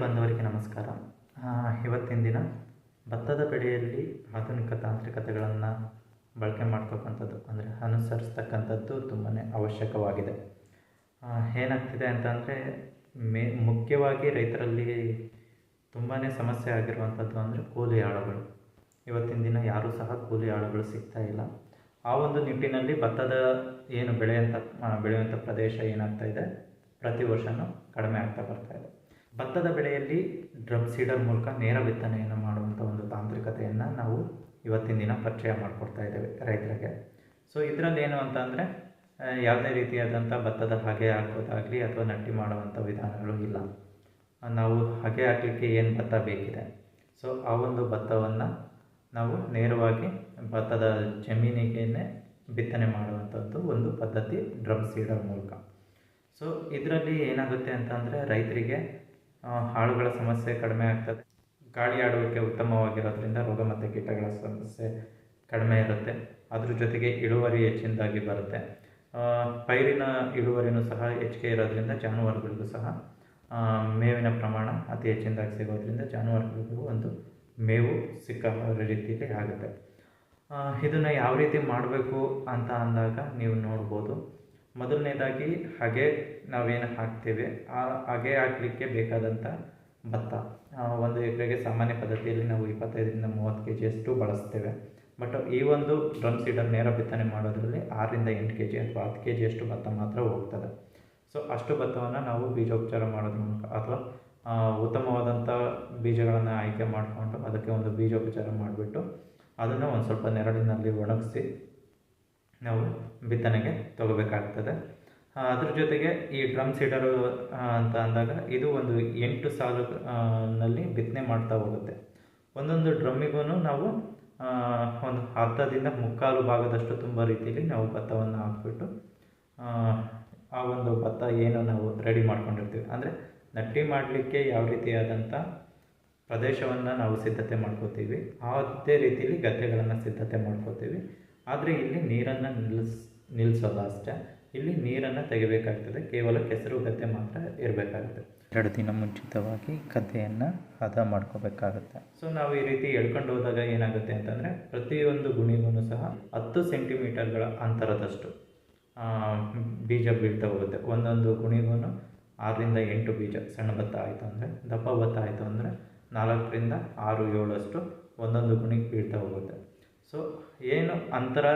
ಬಾಂಧವರಿಗೆ ನಮಸ್ಕಾರ. ಇವತ್ತಿನ ದಿನ ಭತ್ತದ ಬೆಳೆಯಲ್ಲಿ ಆಧುನಿಕ ತಾಂತ್ರಿಕತೆಗಳನ್ನು ಬಳಕೆ ಮಾಡ್ತಕ್ಕಂಥದ್ದು ಅಂದರೆ ಅನುಸರಿಸ್ತಕ್ಕಂಥದ್ದು ತುಂಬಾ ಅವಶ್ಯಕವಾಗಿದೆ. ಏನಾಗ್ತಿದೆ ಅಂತಂದರೆ ಮೇ, ಮುಖ್ಯವಾಗಿ ರೈತರಲ್ಲಿ ತುಂಬಾ ಸಮಸ್ಯೆ ಆಗಿರುವಂಥದ್ದು ಅಂದರೆ ಕೂಲಿ ಆಳುಗಳು. ಇವತ್ತಿನ ದಿನ ಯಾರೂ ಸಹ ಕೂಲಿ ಆಳುಗಳು ಸಿಗ್ತಾ ಇಲ್ಲ. ಆ ಒಂದು ನಿಟ್ಟಿನಲ್ಲಿ ಭತ್ತದ ಏನು ಬೆಳೆಯಂಥ ಬೆಳೆಯುವಂಥ ಪ್ರದೇಶ ಏನಾಗ್ತಾ ಇದೆ? ಪ್ರತಿ ವರ್ಷವೂ ಕಡಿಮೆ ಆಗ್ತಾ ಬರ್ತಾ ಇದೆ. ಭತ್ತದ ಬೆಳೆಯಲ್ಲಿ ಡ್ರಮ್ ಸೀಡರ್ ಮೂಲಕ ನೇರ ಬಿತ್ತನೆಯನ್ನು ಮಾಡುವಂಥ ಒಂದು ತಾಂತ್ರಿಕತೆಯನ್ನು ನಾವು ಇವತ್ತಿನ ದಿನ ಪರಿಚಯ ಮಾಡಿಕೊಡ್ತಾ ಇದ್ದೇವೆ ರೈತರಿಗೆ. ಸೊ ಇದರಲ್ಲಿ ಏನು ಅಂತ ಅಂದರೆ ಯಾವುದೇ ರೀತಿಯಾದಂಥ ಭತ್ತದ ಹಾಗೆ ಹಾಕೋದಾಗಲಿ ಅಥವಾ ನಟ್ಟಿ ಮಾಡುವಂಥ ವಿಧಾನಗಳು ಇಲ್ಲ. ನಾವು ಹಾಗೆ ಹಾಕಲಿಕ್ಕೆ ಏನು ಭತ್ತ ಬೇಕಿದೆ? ಸೊ ಆ ಒಂದು ಭತ್ತವನ್ನು ನಾವು ನೇರವಾಗಿ ಭತ್ತದ ಜಮೀನಿಗೆ ಬಿತ್ತನೆ ಮಾಡುವಂಥದ್ದು ಒಂದು ಪದ್ಧತಿ ಡ್ರಮ್ ಸೀಡರ್ ಮೂಲಕ. ಸೊ ಇದರಲ್ಲಿ ಏನಾಗುತ್ತೆ ಅಂತಂದರೆ ರೈತರಿಗೆ ಆಳುಗಳ ಸಮಸ್ಯೆ ಕಡಿಮೆ ಆಗ್ತದೆ. ಗಾಳಿ ಆಡುವಿಕೆ ಉತ್ತಮವಾಗಿರೋದ್ರಿಂದ ರೋಗ ಮತ್ತು ಕೀಟಗಳ ಸಮಸ್ಯೆ ಕಡಿಮೆ ಇರುತ್ತೆ. ಅದ್ರ ಜೊತೆಗೆ ಇಳುವರಿ ಹೆಚ್ಚಿನದಾಗಿ ಬರುತ್ತೆ. ಪೈರಿನ ಇಳುವರಿನೂ ಸಹ ಹೆಚ್ಚಿಗೆ ಇರೋದ್ರಿಂದ ಜಾನುವಾರುಗಳಿಗೂ ಸಹ ಮೇವಿನ ಪ್ರಮಾಣ ಅತಿ ಹೆಚ್ಚಿನದಾಗಿ ಸಿಗೋದ್ರಿಂದ ಜಾನುವಾರುಗಳಿಗೂ ಒಂದು ಮೇವು ಸಿಕ್ಕ ರೀತಿಯಲ್ಲಿ ಆಗುತ್ತೆ. ಇದನ್ನು ಯಾವ ರೀತಿ ಮಾಡಬೇಕು ಅಂತ ಅಂದಾಗ ನೀವು ನೋಡ್ಬೋದು. ಮೊದಲನೇದಾಗಿ ಹಾಗೆ ನಾವೇನು ಹಾಕ್ತೇವೆ, ಆ ಹಾಗೆ ಹಾಕಲಿಕ್ಕೆ ಬೇಕಾದಂಥ ಭತ್ತ. ಒಂದು ಎಕರೆಗೆ ಸಾಮಾನ್ಯ ಪದ್ಧತಿಯಲ್ಲಿ ನಾವು ಇಪ್ಪತ್ತೈದರಿಂದ ಮೂವತ್ತು ಕೆ ಜಿಯಷ್ಟು ಬಳಸ್ತೇವೆ. ಬಟ್ ಈ ಒಂದು ಡ್ರಮ್ ಸೀಡರ್ ನೇರ ಬಿತ್ತನೆ ಮಾಡೋದ್ರಲ್ಲಿ ಆರರಿಂದ ಎಂಟು ಕೆ ಜಿ ಅಥವಾ ಹತ್ತು ಕೆ ಜಿಯಷ್ಟು ಭತ್ತ ಮಾತ್ರ ಹೋಗ್ತದೆ. ಸೊ, ಅಷ್ಟು ಭತ್ತವನ್ನು ನಾವು ಬೀಜೋಪಚಾರ ಮಾಡೋದ್ರ ಮೂಲಕ ಅಥವಾ ಉತ್ತಮವಾದಂಥ ಬೀಜಗಳನ್ನು ಆಯ್ಕೆ ಮಾಡಿಕೊಂಡು ಅದಕ್ಕೆ ಒಂದು ಬೀಜೋಪಚಾರ ಮಾಡಿಬಿಟ್ಟು ಅದನ್ನು ಒಂದು ಸ್ವಲ್ಪ ನೆರಳಿನಲ್ಲಿ ಒಣಗಿಸಿ ನಾವು ಬಿತ್ತನೆಗೆ ತಗೋಬೇಕಾಗ್ತದೆ. ಅದ್ರ ಜೊತೆಗೆ ಈ ಡ್ರಮ್ ಸೀಡರು ಅಂತ ಅಂದಾಗ ಇದು ಒಂದು ಎಂಟು ಸಾಲು ಆ, ನಲ್ಲಿ ಬಿತ್ತನೆ ಮಾಡ್ತಾ ಹೋಗುತ್ತೆ. ಒಂದೊಂದು ಡ್ರಮ್ಮಿಗೂ ನಾವು ಒಂದು ಅರ್ಧದಿಂದ ಮುಕ್ಕಾಲು ಭಾಗದಷ್ಟು ತುಂಬ ರೀತಿಯಲ್ಲಿ ನಾವು ಭತ್ತವನ್ನು ಹಾಕ್ಬಿಟ್ಟು ಆ ಒಂದು ಭತ್ತ ಏನು ನಾವು ರೆಡಿ ಮಾಡ್ಕೊಂಡಿರ್ತೀವಿ. ಅಂದರೆ ನಟ್ಟಿ ಮಾಡಲಿಕ್ಕೆ ಯಾವ ರೀತಿಯಾದಂಥ ಪ್ರದೇಶವನ್ನು ನಾವು ಸಿದ್ಧತೆ ಮಾಡ್ಕೋತೀವಿ. ಅದೇ ರೀತಿಯಲ್ಲಿ ಗದ್ದೆಗಳನ್ನು ಸಿದ್ಧತೆ ಮಾಡ್ಕೋತೀವಿ. ಆದರೆ ಇಲ್ಲಿ ನೀರನ್ನು ನಿಲ್ಲಿಸ್ ನಿಲ್ಲಿಸೋದು ಅಷ್ಟೇ ಇಲ್ಲಿ ನೀರನ್ನು ತೆಗಿಬೇಕಾಗ್ತದೆ. ಕೇವಲ ಕೆಸರು ಗದ್ದೆ ಮಾತ್ರ ಇರಬೇಕಾಗುತ್ತೆ. ಎರಡು ದಿನ ಮುಂಚಿತವಾಗಿ ಗದ್ದೆಯನ್ನು ಹದ ಮಾಡ್ಕೋಬೇಕಾಗುತ್ತೆ. ಸೊ ನಾವು ಈ ರೀತಿ ಎಳ್ಕೊಂಡು ಹೋದಾಗ ಏನಾಗುತ್ತೆ ಅಂತಂದರೆ ಪ್ರತಿಯೊಂದು ಗುಣಿಗೂ ಸಹ ಹತ್ತು ಸೆಂಟಿಮೀಟರ್ಗಳ ಅಂತರದಷ್ಟು ಬೀಜ ಬೀಳ್ತಾ ಹೋಗುತ್ತೆ. ಒಂದೊಂದು ಗುಣಿಗೂ ಆರರಿಂದ ಎಂಟು ಬೀಜ. ಸಣ್ಣ ಭತ್ತ ಆಯಿತು ಅಂದರೆ ದಪ್ಪ ಭತ್ತ ಆಯಿತು ಅಂದರೆ ನಾಲ್ಕರಿಂದ ಆರು ಏಳಷ್ಟು ಒಂದೊಂದು ಗುಣಿಗೆ ಬೀಳ್ತಾ ಹೋಗುತ್ತೆ. ಸೊ ಏನು ಅಂತರ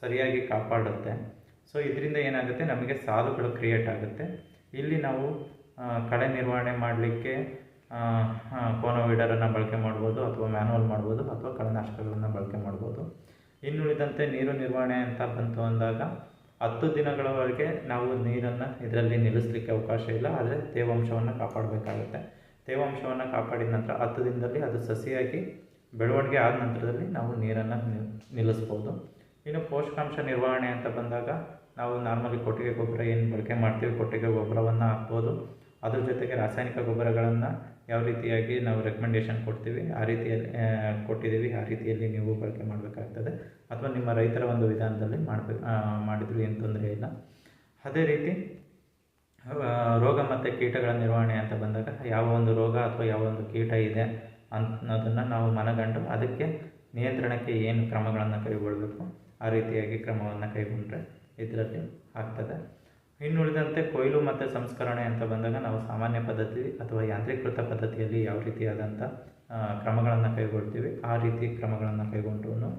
ಸರಿಯಾಗಿ ಕಾಪಾಡುತ್ತೆ? ಸೊ ಇದರಿಂದ ಏನಾಗುತ್ತೆ? ನಮಗೆ ಸಾಲುಗಳು ಕ್ರಿಯೇಟ್ ಆಗುತ್ತೆ. ಇಲ್ಲಿ ನಾವು ಕಳೆ ನಿರ್ವಹಣೆ ಮಾಡಲಿಕ್ಕೆ ಕೋನೋವಿಡರನ್ನು ಬಳಕೆ ಮಾಡ್ಬೋದು, ಅಥವಾ ಮ್ಯಾನುವಲ್ ಮಾಡ್ಬೋದು, ಅಥವಾ ಕಳೆನಾಶಕಗಳನ್ನು ಬಳಕೆ ಮಾಡ್ಬೋದು. ಇನ್ನುಳಿದಂತೆ ನೀರು ನಿರ್ವಹಣೆ ಅಂತ ಬಂತು ಅಂದಾಗ, ಹತ್ತು ದಿನಗಳವರೆಗೆ ನಾವು ನೀರನ್ನು ಇದರಲ್ಲಿ ನಿಲ್ಲಿಸಲಿಕ್ಕೆ ಅವಕಾಶ ಇಲ್ಲ. ಆದರೆ ತೇವಾಂಶವನ್ನು ಕಾಪಾಡಬೇಕಾಗುತ್ತೆ. ತೇವಾಂಶವನ್ನು ಕಾಪಾಡಿದ ನಂತರ ಹತ್ತು ದಿನದಲ್ಲಿ ಅದು ಸಸಿಯಾಗಿ ಬೆಳವಣಿಗೆ ಆದ ನಂತರದಲ್ಲಿ ನಾವು ನೀರನ್ನು ನಿಲ್- ನಿಲ್ಲಿಸ್ಬೋದು. ಇನ್ನು ಪೋಷಕಾಂಶ ನಿರ್ವಹಣೆ ಅಂತ ಬಂದಾಗ ನಾವು ನಾರ್ಮಲಿ ಕೊಟ್ಟಿಗೆ ಗೊಬ್ಬರ ಏನು ಬಳಕೆ ಮಾಡ್ತೀವಿ, ಕೊಟ್ಟಿಗೆ ಗೊಬ್ಬರವನ್ನು ಹಾಕ್ಬೋದು. ಅದ್ರ ಜೊತೆಗೆ ರಾಸಾಯನಿಕ ಗೊಬ್ಬರಗಳನ್ನು ಯಾವ ರೀತಿಯಾಗಿ ನಾವು ರೆಕಮೆಂಡೇಶನ್ ಕೊಡ್ತೀವಿ, ಆ ರೀತಿಯಲ್ಲಿ ಕೊಟ್ಟಿದ್ದೀವಿ, ಆ ರೀತಿಯಲ್ಲಿ ನೀವು ಬಳಕೆ ಮಾಡಬೇಕಾಗ್ತದೆ. ಅಥವಾ ನಿಮ್ಮ ರೈತರ ಒಂದು ವಿಧಾನದಲ್ಲಿ ಮಾಡಬೇಕು ಮಾಡಿದ್ರು ಏನು ತೊಂದರೆ ಇಲ್ಲ. ಅದೇ ರೀತಿ ರೋಗ ಮತ್ತು ಕೀಟಗಳ ನಿರ್ವಹಣೆ ಅಂತ ಬಂದಾಗ ಯಾವ ಒಂದು ರೋಗ ಅಥವಾ ಯಾವ ಒಂದು ಕೀಟ ಇದೆ ಅನ್ನೋದನ್ನು ನಾವು ಮನಗಂಡು ಅದಕ್ಕೆ ನಿಯಂತ್ರಣಕ್ಕೆ ಏನು ಕ್ರಮಗಳನ್ನು ಕೈಗೊಳ್ಳಬೇಕು ಆ ರೀತಿಯಾಗಿ ಕ್ರಮವನ್ನು ಕೈಗೊಂಡ್ರೆ ಇದರಲ್ಲಿ ಆಗ್ತದೆ. ಇನ್ನುಳಿದಂತೆ ಕೊಯ್ಲು ಮತ್ತು ಸಂಸ್ಕರಣೆ ಅಂತ ಬಂದಾಗ ನಾವು ಸಾಮಾನ್ಯ ಪದ್ಧತಿ ಅಥವಾ ಯಾಂತ್ರೀಕೃತ ಪದ್ಧತಿಯಲ್ಲಿ ಯಾವ ರೀತಿಯಾದಂಥ ಕ್ರಮಗಳನ್ನು ಕೈಗೊಳ್ತೀವಿ, ಆ ರೀತಿ ಕ್ರಮಗಳನ್ನು ಕೈಗೊಂಡ್ರೂ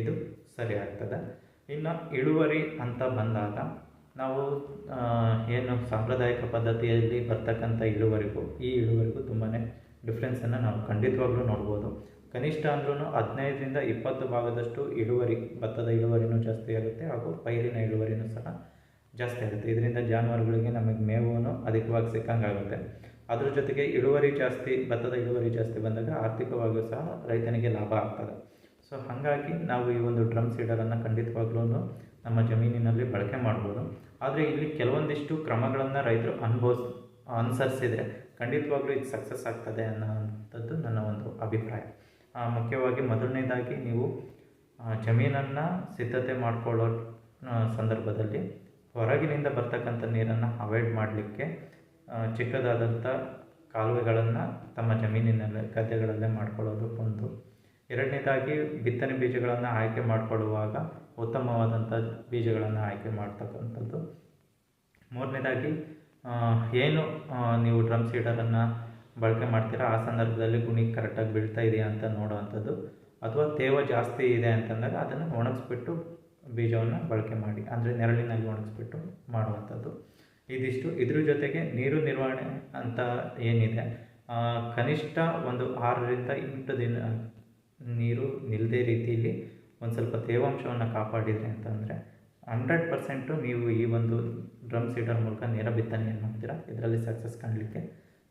ಇದು ಸರಿ ಆಗ್ತದೆ. ಇನ್ನು ಇಳುವರಿ ಅಂತ ಬಂದಾಗ ನಾವು ಏನು ಸಾಂಪ್ರದಾಯಿಕ ಪದ್ಧತಿಯಲ್ಲಿ ಬರ್ತಕ್ಕಂಥ ಇಳುವರಿಗೂ, ಈ ಇಳುವರಿಗೂ ತುಂಬಾ ಡಿಫ್ರೆನ್ಸನ್ನು ನಾವು ಖಂಡಿತವಾಗ್ಲೂ ನೋಡ್ಬೋದು. ಕನಿಷ್ಠ ಅಂದ್ರೂ ಹದಿನೈದರಿಂದ ಇಪ್ಪತ್ತು ಭಾಗದಷ್ಟು ಇಳುವರಿ, ಭತ್ತದ ಇಳುವರಿನೂ ಜಾಸ್ತಿ ಆಗುತ್ತೆ ಹಾಗೂ ಪೈರಿನ ಇಳುವರಿನೂ ಸಹ ಜಾಸ್ತಿ ಆಗುತ್ತೆ. ಇದರಿಂದ ಜಾನುವಾರುಗಳಿಗೆ ನಮಗೆ ಮೇವು ಅಧಿಕವಾಗಿ ಸಿಕ್ಕಂಗಾಗುತ್ತೆ. ಅದ್ರ ಜೊತೆಗೆ ಇಳುವರಿ ಜಾಸ್ತಿ, ಭತ್ತದ ಇಳುವರಿ ಜಾಸ್ತಿ ಬಂದಾಗ ಆರ್ಥಿಕವಾಗಿಯೂ ಸಹ ರೈತನಿಗೆ ಲಾಭ ಆಗ್ತದೆ. ಸೊ ಹಾಗಾಗಿ ನಾವು ಈ ಒಂದು ಡ್ರಮ್ ಸೀಡರನ್ನು ಖಂಡಿತವಾಗ್ಲೂ ನಮ್ಮ ಜಮೀನಿನಲ್ಲಿ ಬಳಕೆ ಮಾಡ್ಬೋದು. ಆದರೆ ಇಲ್ಲಿ ಕೆಲವೊಂದಿಷ್ಟು ಕ್ರಮಗಳನ್ನು ರೈತರು ಅನುಭವಿಸ್, ಅನುಸರಿಸಿದರೆ ಖಂಡಿತವಾಗ್ಲೂ ಇದು ಸಕ್ಸಸ್ ಆಗ್ತದೆ ಅನ್ನೋವಂಥದ್ದು ನನ್ನ ಒಂದು ಅಭಿಪ್ರಾಯ. ಮುಖ್ಯವಾಗಿ ಮೊದಲನೇದಾಗಿ ನೀವು ಜಮೀನನ್ನು ಸಿದ್ಧತೆ ಮಾಡಿಕೊಳ್ಳೋ ಸಂದರ್ಭದಲ್ಲಿ ಹೊರಗಿನಿಂದ ಬರ್ತಕ್ಕಂಥ ನೀರನ್ನು ಅವಾಯ್ಡ್ ಮಾಡಲಿಕ್ಕೆ ಚಿಕ್ಕದಾದಂಥ ಕಾಲುವೆಗಳನ್ನು ತಮ್ಮ ಜಮೀನಿನಲ್ಲೇ, ಗದ್ದೆಗಳಲ್ಲೇ ಮಾಡ್ಕೊಳ್ಳೋದು ಒಂದು. ಎರಡನೇದಾಗಿ ಬಿತ್ತನೆ ಬೀಜಗಳನ್ನು ಆಯ್ಕೆ ಮಾಡಿಕೊಳ್ಳುವಾಗ ಉತ್ತಮವಾದಂಥ ಬೀಜಗಳನ್ನು ಆಯ್ಕೆ ಮಾಡ್ತಕ್ಕಂಥದ್ದು. ಮೂರನೇದಾಗಿ ಏನು ನೀವು ಡ್ರಮ್ ಸೀಡರನ್ನು ಬಳಕೆ ಮಾಡ್ತೀರಾ? ಆ ಸಂದರ್ಭದಲ್ಲಿ ಗುಣಿ ಕರೆಕ್ಟಾಗಿ ಬೀಳ್ತಾ ಇದೆಯಾ ಅಂತ ನೋಡುವಂಥದ್ದು. ಅಥವಾ ತೇವ ಜಾಸ್ತಿ ಇದೆ ಅಂತಂದಾಗ ಅದನ್ನು ಒಣಗಿಸ್ಬಿಟ್ಟು ಬೀಜವನ್ನು ಬಳಕೆ ಮಾಡಿ, ಅಂದರೆ ನೆರಳಿನಲ್ಲಿ ಒಣಗಿಸ್ಬಿಟ್ಟು ಮಾಡುವಂಥದ್ದು. ಇದಿಷ್ಟು. ಇದ್ರ ಜೊತೆಗೆ ನೀರು ನಿರ್ವಹಣೆ ಅಂತ ಏನಿದೆ ಕನಿಷ್ಠ ಒಂದು ಆರರಿಂದ ಎಂಟು ದಿನ ನೀರು ನಿಲ್ಲದೆ ರೀತಿಯಲ್ಲಿ ಒಂದು ಸ್ವಲ್ಪ ತೇವಾಂಶವನ್ನು ಕಾಪಾಡಿದರೆ ಅಂತಂದರೆ ಹಂಡ್ರೆಡ್ ಪರ್ಸೆಂಟು ನೀವು ಈ ಒಂದು ಡ್ರಮ್ ಸೀಡರ್ ಮೂಲಕ ನೇರ ಬಿತ್ತನೆಯನ್ನು ಮಾಡ್ತೀರಾ? ಇದರಲ್ಲಿ ಸಕ್ಸಸ್ ಕಾಣಲಿಕ್ಕೆ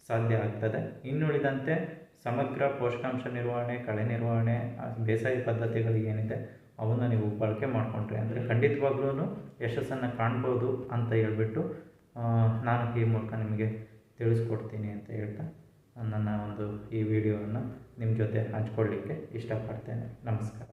ಸಾಧ್ಯ ಆಗ್ತದೆ. ಇನ್ನುಳಿದಂತೆ ಸಮಗ್ರ ಪೋಷಕಾಂಶ ನಿರ್ವಹಣೆ, ಕಳೆ ನಿರ್ವಹಣೆ ಬೇಸಾಯ ಪದ್ಧತಿಗಳು ಏನಿದೆ, ಅವನ್ನು ನೀವು ಬಳಕೆ ಮಾಡಿಕೊಂಡ್ರೆ ಅಂದರೆ ಖಂಡಿತವಾಗ್ಲೂ ಯಶಸ್ಸನ್ನು ಕಾಣ್ಬೋದು ಅಂತ ಹೇಳ್ಬಿಟ್ಟು ನಾನು ಈ ಮೂಲಕ ನಿಮಗೆ ತಿಳಿಸ್ಕೊಡ್ತೀನಿ ಅಂತ ಹೇಳ್ತಾ ನನ್ನ ಒಂದು ಈ ವಿಡಿಯೋವನ್ನು ನಿಮ್ಮ ಜೊತೆ ಹಂಚ್ಕೊಳ್ಳಿಕ್ಕೆ ಇಷ್ಟಪಡ್ತೇನೆ. ನಮಸ್ಕಾರ.